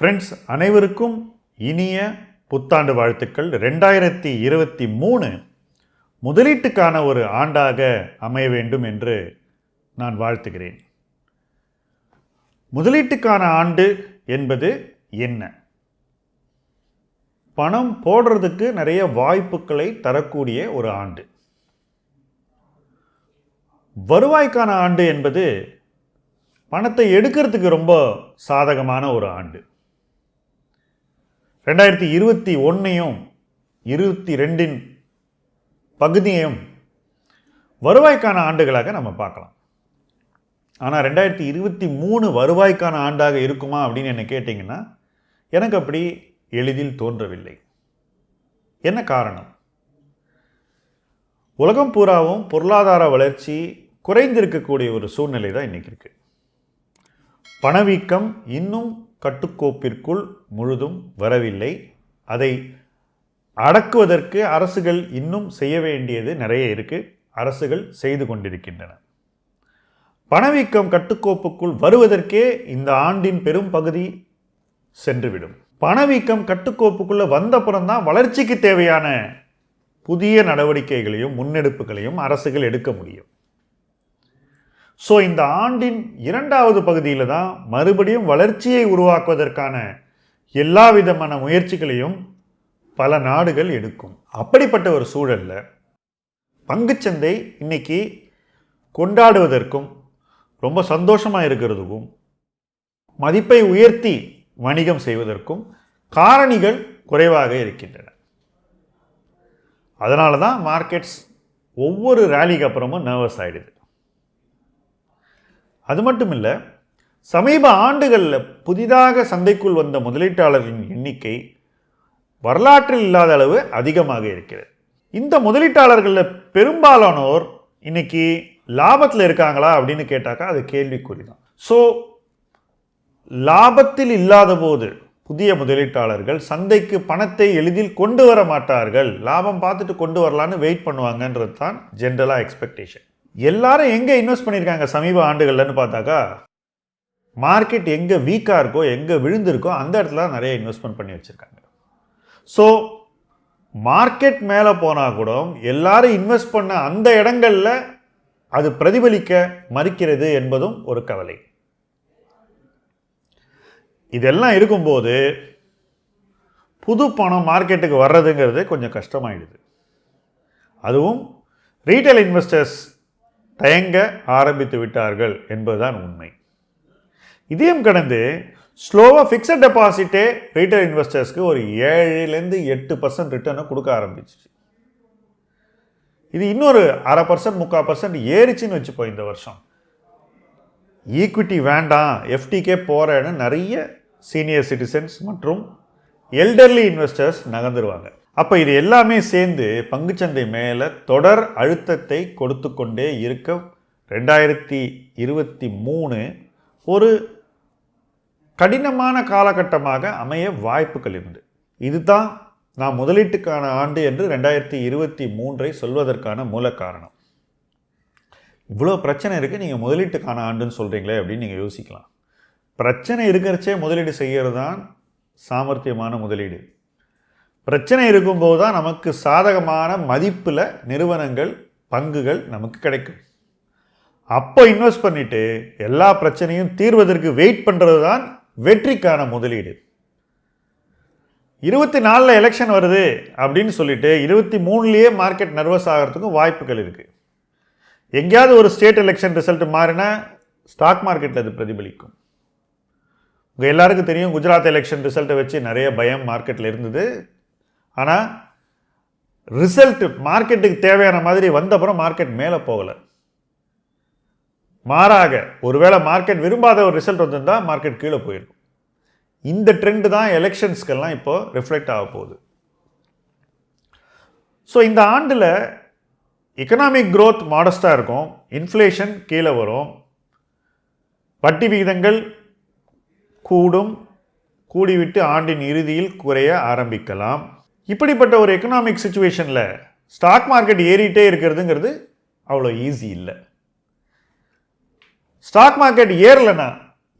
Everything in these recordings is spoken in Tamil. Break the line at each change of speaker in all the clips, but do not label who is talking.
ஃப்ரெண்ட்ஸ் அனைவருக்கும் இனிய புத்தாண்டு வாழ்த்துக்கள். ரெண்டாயிரத்தி இருபத்தி மூணு முதலீட்டுக்கான ஒரு ஆண்டாக அமைய வேண்டும் என்று நான் வாழ்த்துகிறேன். முதலீட்டுக்கான ஆண்டு என்பது என்ன? பணம் போடுறதுக்கு நிறைய வாய்ப்புகளை தரக்கூடிய ஒரு ஆண்டு. வருவாய்க்கான ஆண்டு என்பது பணத்தை எடுக்கிறதுக்கு ரொம்ப சாதகமான ஒரு ஆண்டு. ரெண்டாயிரத்தி இருபத்தி ஒன்றையும் இருபத்தி ரெண்டின் பகுதியையும் வருவாய்க்கான ஆண்டுகளாக நம்ம பார்க்கலாம். ஆனால் ரெண்டாயிரத்தி இருபத்தி மூணு வருவாய்க்கான ஆண்டாக இருக்குமா அப்படின்னு என்ன கேட்டிங்கன்னா எனக்கு அப்படி எளிதில் தோன்றவில்லை. என்ன காரணம்? உலகம் பூராவும் பொருளாதார வளர்ச்சி குறைந்திருக்கக்கூடிய ஒரு சூழ்நிலை தான் இன்றைக்கி இருக்குது பணவீக்கம் இன்னும் கட்டுக்கோப்பிற்குள் முழுதும் வரவில்லை. அதை அடக்குவதற்கு அரசுகள் இன்னும் செய்ய வேண்டியது நிறைய இருக்குது அரசுகள் செய்து கொண்டிருக்கின்றன. பணவீக்கம் கட்டுக்கோப்புக்குள் வருவதற்கே இந்த ஆண்டின் பெரும் பகுதி சென்றுவிடும். பணவீக்கம் கட்டுக்கோப்புக்குள்ளே வந்தப்புறம் தான் வளர்ச்சிக்கு தேவையான புதிய நடவடிக்கைகளையும் முன்னெடுப்புகளையும் அரசுகள் எடுக்க முடியும். ஸோ இந்த ஆண்டின் இரண்டாவது பகுதியில் தான் மறுபடியும் வளர்ச்சியை உருவாக்குவதற்கான எல்லா விதமான முயற்சிகளையும் பல நாடுகள் எடுக்கும். அப்படிப்பட்ட ஒரு சூழலில் பங்குச்சந்தை இன்னைக்கு கொண்டாடுவதற்கும் ரொம்ப சந்தோஷமாக இருக்கிறதுக்கும் மதிப்பை உயர்த்தி வணிகம் செய்வதற்கும் காரணிகள் குறைவாக இருக்கின்றன. அதனால தான் மார்க்கெட்ஸ் ஒவ்வொரு ரேலிக்கு அப்புறமும் நர்வஸ் ஆகிடுது அது மட்டும் இல்லை சமீப ஆண்டுகளில் புதிதாக சந்தைக்குள் வந்த முதலீட்டாளர்களின் எண்ணிக்கை வரலாற்றில் இல்லாத அளவு அதிகமாக இருக்கிறது. இந்த முதலீட்டாளர்களில் பெரும்பாலானோர் இன்னைக்கு லாபத்தில் இருக்காங்களா அப்படின்னு கேட்டாக்கா அது கேள்விக்குறி தான் ஸோ லாபத்தில் இல்லாத போது புதிய முதலீட்டாளர்கள் சந்தைக்கு பணத்தை எளிதில் கொண்டு வர மாட்டார்கள். லாபம் பார்த்துட்டு கொண்டு வரலான்னு வெயிட் பண்ணுவாங்கன்றது தான் ஜென்ரலாக எக்ஸ்பெக்டேஷன் எல்லாரும் எங்கே இன்வெஸ்ட் பண்ணியிருக்காங்க சமீப ஆண்டுகள்லன்னு பார்த்தாக்கா? மார்க்கெட் எங்கே வீக்காக இருக்கோ எங்கே விழுந்திருக்கோ அந்த இடத்துல தான் நிறைய இன்வெஸ்ட்மெண்ட் பண்ணி வச்சுருக்காங்க. ஸோ மார்க்கெட் மேலே போனால் கூட எல்லாரும் இன்வெஸ்ட் பண்ண அந்த இடங்களில் அது பிரதிபலிக்க மறுக்கிறது என்பதும் ஒரு கவலை. இதெல்லாம் இருக்கும்போது புது பணம் மார்க்கெட்டுக்கு வர்றதுங்கிறது கொஞ்சம் கஷ்டமாயிடுது. அதுவும் ரீட்டைல் இன்வெஸ்டர்ஸ் தயங்க ஆரம்பித்து விட்டார்கள் என்பதுதான் உண்மை. இதையும் கடந்து ஸ்லோவாக ஃபிக்ஸட் டெபாசிட்டே ரீட்டைல் இன்வெஸ்டர்ஸ்க்கு ஒரு ஏழுலேருந்து எட்டு பர்சன்ட் ரிட்டர்னை கொடுக்க ஆரம்பிச்சிச்சு. இது இன்னொரு அரை பர்சன்ட் முக்கால் பர்சன்ட் ஏறிச்சுன்னு வச்சுப்போம் இந்த வருஷம். ஈக்விட்டி வேண்டாம் எஃப்டிக்கே போகிறேன்னு நிறைய சீனியர் சிட்டிசன்ஸ் மற்றும் எல்டர்லி இன்வெஸ்டர்ஸ் நகர்ந்துருவாங்க. அப்போ இது எல்லாமே சேர்ந்து பங்குச்சந்தை மேலே தொடர் அழுத்தத்தை கொடுத்து கொண்டே இருக்க ரெண்டாயிரத்தி இருபத்தி மூணு ஒரு கடினமான காலகட்டமாக அமைய வாய்ப்புகள் இருந்து. இதுதான் நான் முதலீட்டுக்கான ஆண்டு என்று ரெண்டாயிரத்தி இருபத்தி மூன்றை சொல்வதற்கான மூல காரணம். இவ்வளோ பிரச்சனை இருக்குது நீங்கள் முதலீட்டுக்கான ஆண்டுன்னு சொல்கிறீங்களே அப்படின்னு நீங்கள் யோசிக்கலாம். பிரச்சனை இருக்கிறச்சே முதலீடு செய்கிறது தான் சாமர்த்தியமான முதலீடு. பிரச்சனை இருக்கும்போது தான் நமக்கு சாதகமான மதிப்பில் நிறுவனங்கள் பங்குகள் நமக்கு கிடைக்கும். அப்போ இன்வெஸ்ட் பண்ணிவிட்டு எல்லா பிரச்சனையும் தீர்வதற்கு வெயிட் பண்ணுறது தான் வெற்றிக்கான முதலீடு. இருபத்தி நாலில் எலெக்ஷன் வருது அப்படின்னு சொல்லிட்டு இருபத்தி மூணுலேயே மார்க்கெட் நர்வஸ் ஆகிறதுக்கும் வாய்ப்புகள் இருக்குது எங்கேயாவது ஒரு ஸ்டேட் எலெக்ஷன் ரிசல்ட் மாறினா ஸ்டாக் மார்க்கெட்டில் அது பிரதிபலிக்கும். உங்கள் எல்லாருக்கும் தெரியும் குஜராத் எலெக்ஷன் ரிசல்ட்டை வச்சு நிறைய பயம் மார்க்கெட்டில் இருந்தது. ஆனால் ரிசல்ட்டு மார்க்கெட்டுக்கு தேவையான மாதிரி வந்தப்புறம் மார்க்கெட் மேலே போகலை. மாறாக ஒருவேளை மார்க்கெட் விரும்பாத ஒரு ரிசல்ட் வந்திருந்தால் மார்க்கெட் கீழே போயிடும். இந்த ட்ரெண்டு தான் எலெக்ஷன்ஸ்க்கெல்லாம் இப்போ ரிஃப்ளெக்ட் ஆக போகுது. ஸோ இந்த ஆண்டில் எக்கனாமிக் க்ரோத் மாடஸ்டாக இருக்கும். இன்ஃப்ளேஷன் கீழே வரும். வட்டி விகிதங்கள் கூடும். கூடிவிட்டு ஆண்டின் இறுதியில் குறைய ஆரம்பிக்கலாம். இப்படிப்பட்ட ஒரு எக்கனாமிக் சுச்சுவேஷனில் ஸ்டாக் மார்க்கெட் ஏறிட்டே இருக்கிறதுங்கிறது அவ்வளோ ஈஸி இல்லை. ஸ்டாக் மார்க்கெட் ஏறலைன்னா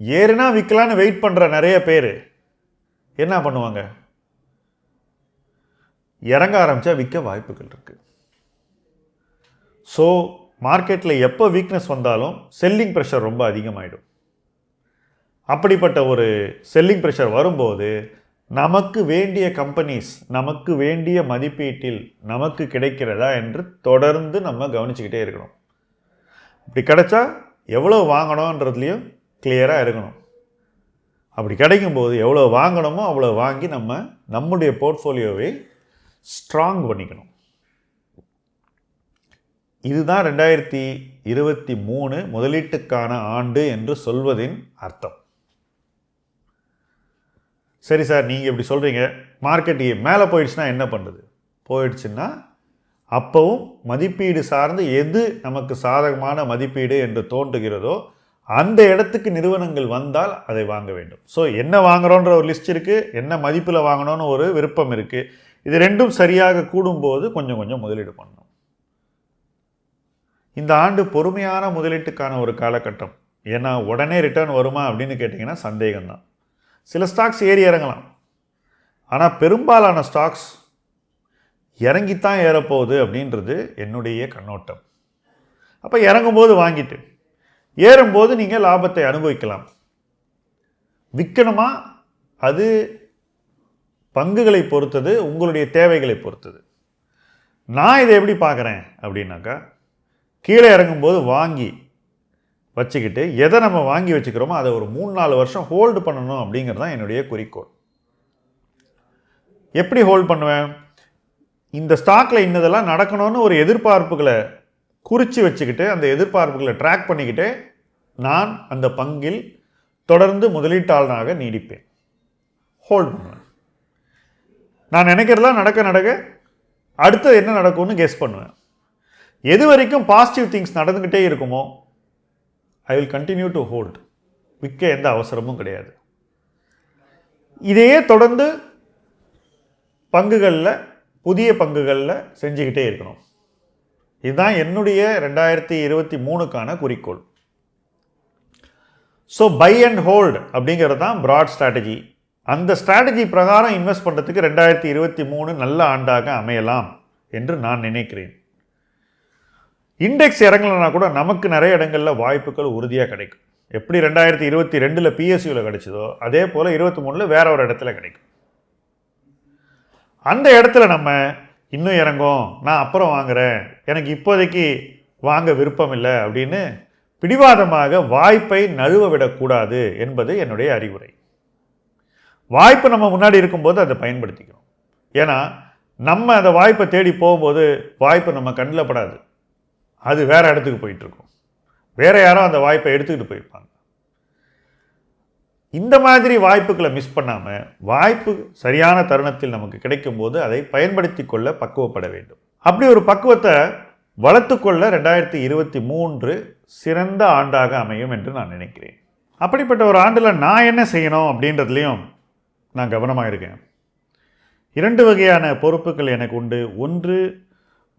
ஏறுனா விற்கலான்னு வெயிட் பண்ணுற நிறைய பேர் என்ன பண்ணுவாங்க? இறங்க ஆரம்பித்தா விற்க வாய்ப்புகள் இருக்குது ஸோ மார்க்கெட்டில் எப்போ வீக்னஸ் வந்தாலும் செல்லிங் ப்ரெஷர் ரொம்ப அதிகமாகிடும் அப்படிப்பட்ட ஒரு செல்லிங் ப்ரெஷர் வரும்போது நமக்கு வேண்டிய கம்பெனிஸ் நமக்கு வேண்டிய மதிப்பீட்டில் நமக்கு கிடைக்கிறதா என்று தொடர்ந்து நம்ம கவனிச்சுக்கிட்டே இருக்கணும். இப்படி கிடைச்சா எவ்வளோ வாங்கணுன்றதுலேயும் கிளியராக இருக்கணும். அப்படி கிடைக்கும்போது எவ்வளோ வாங்கணுமோ அவ்வளோ வாங்கி நம்ம நம்முடைய போர்ட்ஃபோலியோவை ஸ்ட்ராங் பண்ணிக்கணும். இதுதான் ரெண்டாயிரத்தி இருபத்தி மூணு முதலீட்டுக்கான ஆண்டு என்று சொல்வதின் அர்த்தம். சரி சார் நீங்கள் இப்படி சொல்கிறீங்க மார்க்கெட் மேலே போயிடுச்சுன்னா என்ன பண்ணுறது போயிடுச்சுன்னா அப்போவும் மதிப்பீடு சார்ந்து எது நமக்கு சாதகமான மதிப்பீடு என்று தோன்றுகிறதோ அந்த இடத்துக்கு நிறுவனங்கள் வந்தால் அதை வாங்க வேண்டும். ஸோ என்ன வாங்குகிறோன்ற ஒரு லிஸ்ட் இருக்குது என்ன மதிப்பில் வாங்கணும்னு ஒரு விருப்பம் இருக்குது இது ரெண்டும் சரியாக கூடும்போது கொஞ்சம் கொஞ்சம் முதலீடு பண்ணணும். இந்த ஆண்டு பொறுமையான முதலீட்டுக்கான ஒரு காலகட்டம். ஏன்னா உடனே ரிட்டர்ன் வருமா அப்படின்னு கேட்டிங்கன்னா சந்தேகம்தான். சில ஸ்டாக்ஸ் ஏறி இறங்கலாம். ஆனால் பெரும்பாலான ஸ்டாக்ஸ் இறங்கித்தான் ஏறப்போகுது அப்படின்றது என்னுடைய கண்ணோட்டம். அப்போ இறங்கும்போது வாங்கிட்டு ஏறும்போது நீங்கள் லாபத்தை அனுபவிக்கலாம். விற்கணுமா அது பங்குகளை பொறுத்தது உங்களுடைய தேவைகளை பொறுத்தது. நான் இதை எப்படி பார்க்குறேன் அப்படின்னாக்கா கீழே இறங்கும்போது வாங்கி வச்சுக்கிட்டு எதை நம்ம வாங்கி வச்சுக்கிறோமோ அதை ஒரு மூணு நாலு வருஷம் ஹோல்டு பண்ணணும் அப்படிங்கிறது தான் என்னுடைய குறிக்கோள். எப்படி ஹோல்ட் பண்ணுவேன்? இந்த ஸ்டாக்கில் இன்னதெல்லாம் நடக்கணும்னு ஒரு எதிர்பார்ப்புகளை குறித்து வச்சுக்கிட்டு அந்த எதிர்பார்ப்புகளை ட்ராக் பண்ணிக்கிட்டு நான் அந்த பங்கில் தொடர்ந்து முதலீட்டாளனாக நீடிப்பேன். ஹோல்ட் பண்ணுவேன். நான் நினைக்கிறதெல்லாம் நடக்க நடக்க அடுத்தது என்ன நடக்கும்னு கெஸ் பண்ணுவேன். எது வரைக்கும் பாசிட்டிவ் திங்ஸ் நடந்துக்கிட்டே இருக்குமோ I will continue to hold விற்க எந்த அவசரமும் கிடையாது. இதையே தொடர்ந்து பங்குகளில் புதிய பங்குகளில் செஞ்சுக்கிட்டே இருக்கணும். இதுதான் என்னுடைய ரெண்டாயிரத்தி இருபத்தி மூணுக்கான குறிக்கோள். ஸோ பை அண்ட் ஹோல்டு அப்படிங்கிறது தான் ப்ராட் ஸ்ட்ராட்டஜி அந்த ஸ்ட்ராட்டஜி பிரகாரம் இன்வெஸ்ட் பண்ணுறதுக்கு ரெண்டாயிரத்தி இருபத்தி மூணு நல்ல ஆண்டாக அமையலாம் என்று நான் நினைக்கிறேன். இண்டெக்ஸ் இறங்கலைன்னா கூட நமக்கு நிறைய இடங்களில் வாய்ப்புகள் உறுதியாக கிடைக்கும். எப்படி ரெண்டாயிரத்தி இருபத்தி ரெண்டில் பிஎஸ்சியில் கிடைச்சதோ அதே போல் இருபத்தி மூணில் வேற ஒரு இடத்துல கிடைக்கும். அந்த இடத்துல நம்ம இன்னும் இறங்கும் நான் அப்புறம் வாங்குறேன் எனக்கு இப்போதைக்கு வாங்க விருப்பம் இல்லை அப்படின்னு பிடிவாதமாக வாய்ப்பை நழுவ விடக்கூடாது என்பது என்னுடைய அறிவுரை. வாய்ப்பு நம்ம முன்னாடி இருக்கும்போது அதை பயன்படுத்திக்கணும் ஏன்னா நம்ம அந்த வாய்ப்பை தேடி போகும்போது வாய்ப்பு நம்ம கண்ணில் படாது. அது வேறு இடத்துக்கு போயிட்டுருக்கும். வேறு யாரும் அந்த வாய்ப்பை எடுத்துக்கிட்டு போயிருப்பாங்க. இந்த மாதிரி வாய்ப்புகளை மிஸ் பண்ணாமல் வாய்ப்பு சரியான தருணத்தில் நமக்கு கிடைக்கும்போது அதை பயன்படுத்தி கொள்ள பக்குவப்பட வேண்டும். அப்படி ஒரு பக்குவத்தை வளர்த்துக்கொள்ள ரெண்டாயிரத்தி இருபத்தி மூன்று சிறந்த ஆண்டாக அமையும் என்று நான் நினைக்கிறேன். அப்படிப்பட்ட ஒரு ஆண்டில் நான் என்ன செய்யணும் அப்படின்றதுலையும் நான் கவனமாக இருக்கேன். இரண்டு வகையான பொறுப்புகள் எனக்கு உண்டு. ஒன்று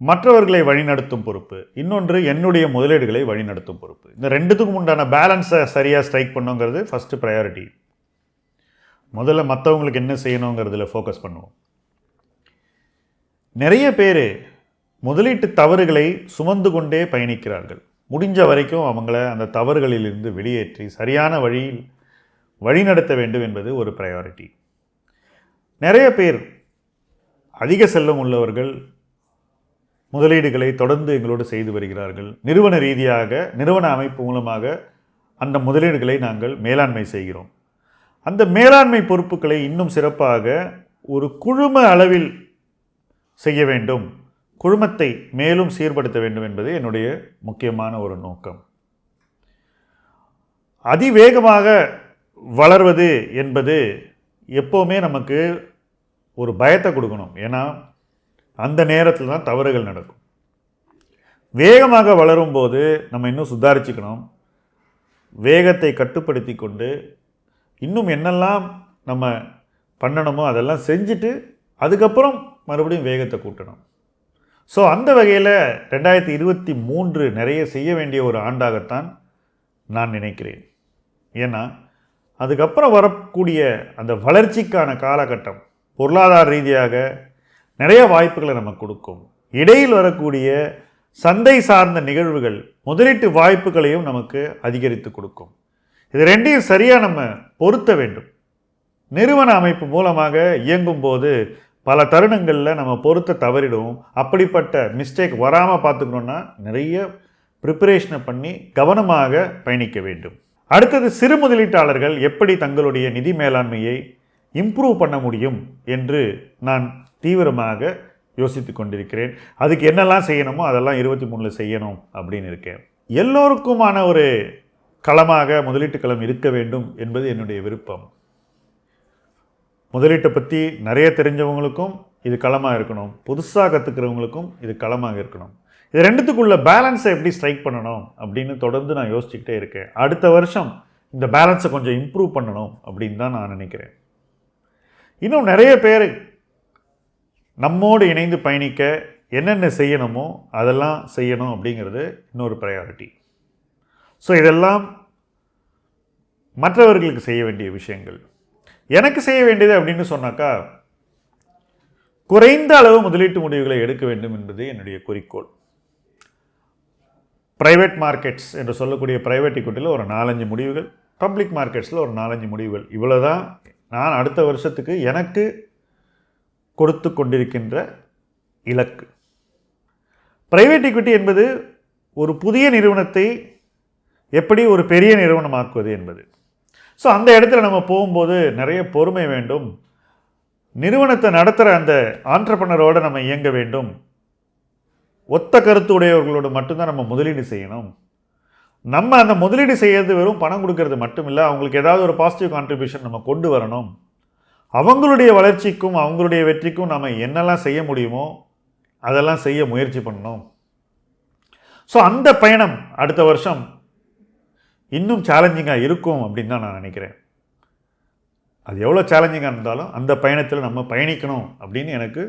மற்றவர்களை வழிநடத்தும் பொறுப்பு இன்னொன்று என்னுடைய முதலீடுகளை வழிநடத்தும் பொறுப்பு. இந்த ரெண்டுத்துக்கும் உண்டான பேலன்ஸை சரியாக ஸ்ட்ரைக் பண்ணுங்கிறது ஃபஸ்ட்டு ப்ரையாரிட்டி முதல்ல மற்றவங்களுக்கு என்ன செய்யணுங்கிறதுல ஃபோக்கஸ் பண்ணுவோம். நிறைய பேர் முதலீட்டு தவறுகளை சுமந்து கொண்டே பயணிக்கிறார்கள். முடிஞ்ச வரைக்கும் அவங்கள அந்த தவறுகளிலிருந்து வெளியேற்றி சரியான வழியில் வழிநடத்த வேண்டும் என்பது ஒரு ப்ரையாரிட்டி நிறைய பேர் அதிக செல்லம் உள்ளவர்கள் முதலீடுகளை தொடர்ந்து எங்களோடு செய்து வருகிறார்கள். நிறுவன ரீதியாக நிறுவன அமைப்பு மூலமாக அந்த முதலீடுகளை நாங்கள் மேலாண்மை செய்கிறோம். அந்த மேலாண்மை பொறுப்புகளை இன்னும் சிறப்பாக ஒரு குழும அளவில் செய்ய வேண்டும். குழுமத்தை மேலும் சீர்படுத்த வேண்டும் என்பது என்னுடைய முக்கியமான ஒரு நோக்கம். அதிவேகமாக வளர்வது என்பது எப்போவுமே நமக்கு ஒரு பயத்தை கொடுக்கணும். ஏன்னா அந்த நேரத்தில் தான் தவறுகள் நடக்கும். வேகமாக வளரும்போது நம்ம இன்னும் சுதாரிச்சுக்கணும். வேகத்தை கட்டுப்படுத்தி கொண்டு இன்னும் என்னெல்லாம் நம்ம பண்ணணுமோ அதெல்லாம் செஞ்சுட்டு அதுக்கப்புறம் மறுபடியும் வேகத்தை கூட்டணும். ஸோ அந்த வகையில் ரெண்டாயிரத்தி இருபத்தி மூன்று நிறைய செய்ய வேண்டிய ஒரு ஆண்டாகத்தான் நான் நினைக்கிறேன். ஏன்னா அதுக்கப்புறம் வரக்கூடிய அந்த வளர்ச்சிக்கான காலகட்டம் பொருளாதார ரீதியாக நிறைய வாய்ப்புகளை நமக்கு கொடுக்கும். இடையில் வரக்கூடிய சந்தை சார்ந்த நிகழ்வுகள் முதலீட்டு வாய்ப்புகளையும் நமக்கு அதிகரித்து கொடுக்கும். இது ரெண்டையும் சரியாக நம்ம பொருத்த வேண்டும். நிறுவன அமைப்பு மூலமாக இயங்கும் போது பல தருணங்களில் நம்ம பொருத்த தவறிடும். அப்படிப்பட்ட மிஸ்டேக் வராமல் பார்த்துக்கணுன்னா நிறைய ப்ரிப்பரேஷனை பண்ணி கவனமாக பயணிக்க வேண்டும். அடுத்தது சிறு முதலீட்டாளர்கள் எப்படி தங்களுடைய நிதி மேலாண்மையை இம்ப்ரூவ் பண்ண முடியும் என்று நான் தீவிரமாக யோசித்து கொண்டிருக்கிறேன். அதுக்கு என்னெல்லாம் செய்யணுமோ அதெல்லாம் இருபத்தி மூணில் செய்யணும் அப்படின்னு இருக்கேன். எல்லோருக்குமான ஒரு களமாக முதலீட்டு களம் இருக்க வேண்டும் என்பது என்னுடைய விருப்பம். முதலீட்டை பற்றி நிறைய தெரிஞ்சவங்களுக்கும் இது களமாக இருக்கணும். புதுசாக கற்றுக்கிறவங்களுக்கும் இது களமாக இருக்கணும். இது ரெண்டுத்துக்குள்ள பேலன்ஸை எப்படி ஸ்ட்ரைக் பண்ணணும் அப்படின்னு தொடர்ந்து நான் யோசிச்சுக்கிட்டே இருக்கேன். அடுத்த வருஷம் இந்த பேலன்ஸை கொஞ்சம் இம்ப்ரூவ் பண்ணணும் அப்படின்னு தான் நான் நினைக்கிறேன். இன்னும் நிறைய பேர் நம்மோடு இணைந்து பயணிக்க என்னென்ன செய்யணுமோ அதெல்லாம் செய்யணும் அப்படிங்கிறது இன்னொரு ப்ரையாரிட்டி ஸோ இதெல்லாம் மற்றவர்களுக்கு செய்ய வேண்டிய விஷயங்கள். எனக்கு செய்ய வேண்டியது அப்படின்னு சொன்னாக்கா குறைந்த அளவு முதலீட்டு முடிவுகளை எடுக்க வேண்டும் என்பது என்னுடைய குறிக்கோள். ப்ரைவேட் மார்க்கெட்ஸ் என்று சொல்லக்கூடிய ப்ரைவேட் இக்விட்டியில் ஒரு நாலஞ்சு முடிவுகள் பப்ளிக் மார்க்கெட்ஸில் ஒரு நாலஞ்சு முடிவுகள். இவ்வளோ தான் நான் அடுத்த வருஷத்துக்கு எனக்கு கொடுத்து கொண்டிருக்கின்ற இலக்கு. பிரைவேட் ஈக்விட்டி என்பது ஒரு புதிய நிறுவனத்தை எப்படி ஒரு பெரிய நிறுவனமாக்குவது என்பது. ஸோ அந்த இடத்துல நம்ம போகும்போது நிறைய பொறுமை வேண்டும். நிறுவனத்தை நடத்துகிற அந்த ஆண்டர்பனரோடு நம்ம இயங்க வேண்டும். ஒத்த கருத்து உடையவர்களோடு மட்டும்தான் நம்ம முதலீடு செய்யணும். நம்ம அந்த முதலீடு செய்யறது வெறும் பணம் கொடுக்கறது மட்டும் இல்லை அவங்களுக்கு ஏதாவது ஒரு பாசிட்டிவ் கான்ட்ரிபியூஷன் நம்ம கொண்டு வரணும். அவங்களுடைய வளர்ச்சிக்கும் அவங்களுடைய வெற்றிக்கும் நம்ம என்னெல்லாம் செய்ய முடியுமோ அதெல்லாம் செய்ய முயற்சி பண்ணணும். ஸோ அந்த பயணம் அடுத்த வருஷம் இன்னும் சேலஞ்சிங்காக இருக்கும் அப்படின்னு தான் நான் நினைக்கிறேன். அது எவ்வளோ சேலஞ்சிங்காக இருந்தாலும் அந்த பயணத்தில் நம்ம பயணிக்கணும் அப்படின்னு எனக்கு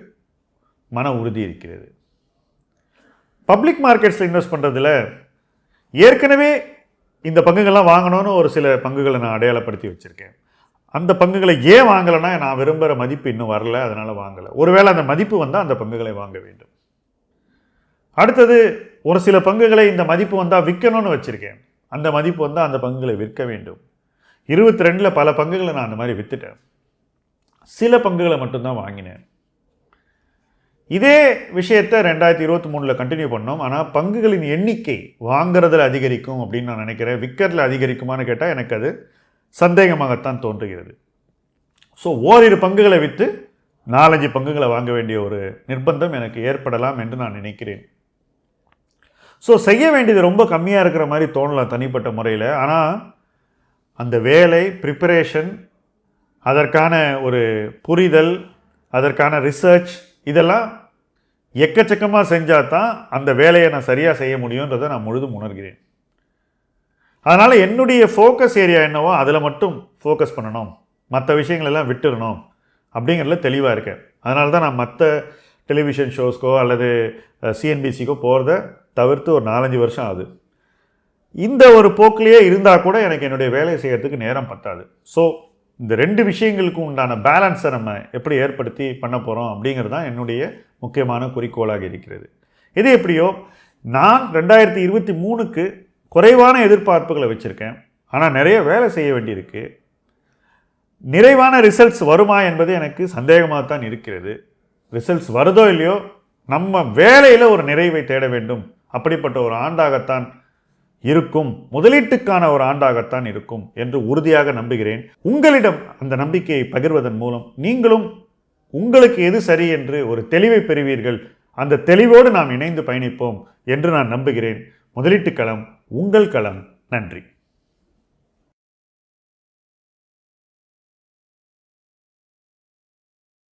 மன உறுதி இருக்கிறது. பப்ளிக் மார்க்கெட்ஸில் இன்வெஸ்ட் பண்ணுறதுல ஏற்கனவே இந்த பங்குகள்லாம் வாங்கணும்னு ஒரு சில பங்குகளை நான் அடையாளப்படுத்தி வச்சுருக்கேன். அந்த பங்குகளை ஏன் வாங்கலைன்னா நான் விரும்புகிற மதிப்பு இன்னும் வரல அதனால் வாங்கலை. ஒருவேளை அந்த மதிப்பு வந்தால் அந்த பங்குகளை வாங்க வேண்டும். அடுத்தது ஒரு சில பங்குகளை இந்த மதிப்பு வந்தால் விற்கணும்னு வச்சுருக்கேன். அந்த மதிப்பு வந்தால் அந்த பங்குகளை விற்க வேண்டும். இருபத்தி ரெண்டில் பல பங்குகளை நான் அந்த மாதிரி விற்றுட்டேன் சில பங்குகளை மட்டும்தான் வாங்கினேன். இதே விஷயத்தை ரெண்டாயிரத்தி இருபத்தி மூணில் கண்டினியூ பண்ணோம். ஆனால் பங்குகளின் எண்ணிக்கை வாங்குறதில் அதிகரிக்கும் அப்படின்னு நான் நினைக்கிறேன். விற்கிறதுல அதிகரிக்குமான்னு கேட்டால் எனக்கு அது சந்தேகமாகத்தான் தோன்றுகிறது. ஸோ ஓரிரு பங்குகளை விற்று நாலஞ்சு பங்குகளை வாங்க வேண்டிய ஒரு நிர்பந்தம் எனக்கு ஏற்படலாம் என்று நான் நினைக்கிறேன். ஸோ செய்ய வேண்டியது ரொம்ப கம்மியாக இருக்கிற மாதிரி தோணலாம் தனிப்பட்ட முறையில். ஆனால் அந்த வேலை ப்ரிப்பரேஷன் அதற்கான ஒரு புரிதல் அதற்கான ரிசர்ச் இதெல்லாம் எக்கச்சக்கமாக செஞ்சால் தான் அந்த வேலையை நான் சரியாக செய்ய முடியுன்றதை நான் முழுதும் உணர்கிறேன். அதனால் என்னுடைய ஃபோக்கஸ் ஏரியா என்னவோ அதில் மட்டும் ஃபோக்கஸ் பண்ணணும். மற்ற விஷயங்களெல்லாம் விட்டுடணும் அப்படிங்கிறதுல தெளிவாக இருக்கேன். அதனால தான் நான் மற்ற டெலிவிஷன் ஷோஸ்க்கோ அல்லது சிஎன்பிசிக்கோ போகிறத தவிர்த்து ஒரு நாலஞ்சு வருஷம் ஆகுது. இந்த ஒரு போக்கிலேயே இருந்தால் கூட எனக்கு என்னுடைய வேலையை செய்கிறதுக்கு நேரம் பத்தாது. ஸோ இந்த ரெண்டு விஷயங்களுக்கும் உண்டான பேலன்ஸை நம்ம எப்படி ஏற்படுத்தி பண்ண போகிறோம் அப்படிங்கிறது தான் என்னுடைய முக்கியமான குறிக்கோளாக இருக்கிறது. இது எப்படியோ நான் ரெண்டாயிரத்தி இருபத்தி மூணுக்கு குறைவான எதிர்பார்ப்புகளை வச்சுருக்கேன். ஆனால் நிறைய வேலை செய்ய வேண்டியிருக்கு. நிறைவான ரிசல்ட்ஸ் வருமா என்பது எனக்கு சந்தேகமாக தான் இருக்கிறது. ரிசல்ட்ஸ் வருதோ இல்லையோ நம்ம வேலையில் ஒரு நிறைவை தேட வேண்டும். அப்படிப்பட்ட ஒரு ஆண்டாகத்தான் இருக்கும். முதலீட்டுக்கான ஒரு ஆண்டாகத்தான் இருக்கும் என்று உறுதியாக நம்புகிறேன். உங்களிடம் அந்த நம்பிக்கையை பகிர்வதன் மூலம் நீங்களும் உங்களுக்கு எது சரி என்று ஒரு தெளிவை பெறுவீர்கள். அந்த தெளிவோடு நாம் இணைந்து பயணிப்போம் என்று நான் நம்புகிறேன். முதலீட்டு களம் உங்கள் களம். நன்றி.